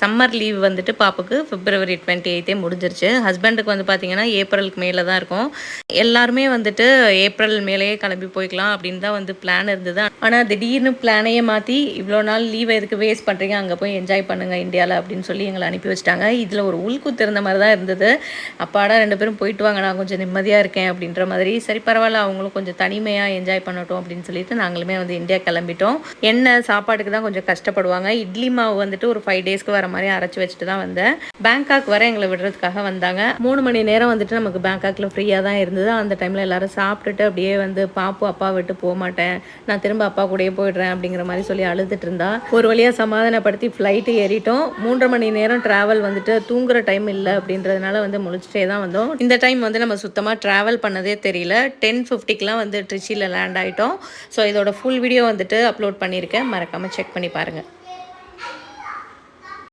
Summer leave வந்துட்டு பாப்புக்கு February twenty எயித்தே முடிஞ்சிருச்சு. ஹஸ்பண்டுக்கு வந்து பார்த்தீங்கன்னா ஏப்ரலுக்கு மேலே தான் இருக்கும். எல்லாருமே வந்துட்டு ஏப்ரல் மேலேயே கிளம்பி போய்க்கலாம் அப்படின்னு தான் வந்து பிளான் இருந்தது. ஆனால் திடீர்னு பிளானையே மாற்றி இவ்வளோ நாள் லீவ் எதுக்கு வேஸ்ட் பண்ணுறீங்க அங்கே போய் என்ஜாய் பண்ணுங்கள் இந்தியாவில் அப்படின்னு சொல்லி எங்களை அனுப்பி வச்சிட்டாங்க. இதில் ஒரு உள்குத்து இருந்த மாதிரி தான் இருந்தது. அப்பாடா ரெண்டு பேரும் போயிட்டு வாங்க நான் கொஞ்சம் நிம்மதியாக இருக்கேன் அப்படின்ற மாதிரி. சரி பரவாயில்ல அவங்களும் கொஞ்சம் தனிமையாக என்ஜாய் பண்ணட்டும் அப்படின்னு சொல்லிட்டு நாங்களுமே வந்து இந்தியா கிளம்பிட்டோம். என்ன சாப்பாடுக்கு தான் கொஞ்சம் கஷ்டப்படுவாங்க. இட்லி மாவு வந்துட்டு ஒரு ஃபைவ் டேஸ்க்கு வர மாதிரி அரைச்சி வச்சுட்டு தான் வந்தேன். பேங்காக் வர எங்களை விடுறதுக்காக வந்தாங்க. மூணு மணி நேரம் வந்துட்டு நமக்கு பேங்காக்ல ஃப்ரீயாக தான் இருந்தது. அந்த டைமில் எல்லாரும் சாப்பிட்டுட்டு அப்படியே வந்து பாப்பு அப்பா விட்டு போக மாட்டேன். நான் திரும்ப அப்பா கூடயே போயிடுறேன் அப்படிங்கிற மாதிரி சொல்லி அழுதுட்டு இருந்தா. ஒரு வழியாக சமாதானப்படுத்தி ஃப்ளைட்டு ஏறிட்டோம். மூன்றரை மணி நேரம் ட்ராவல் வந்துட்டு தூங்குற டைம் இல்லை அப்படின்றதுனால வந்து முழிச்சிட்டே தான் வந்தோம். இந்த டைம் வந்து நம்ம சுத்தமாக ட்ராவல் பண்ணதே தெரியல. டென் ஃபிஃப்டிக்கெலாம் வந்து ட்ரிச்சியில் லேண்ட் ஆகிட்டோம் ஸோ இதோட ஃபுல் வீடியோ வந்துட்டு அப்லோட் பண்ணியிருக்கேன். மறக்காமல் செக் பண்ணி பாருங்கள்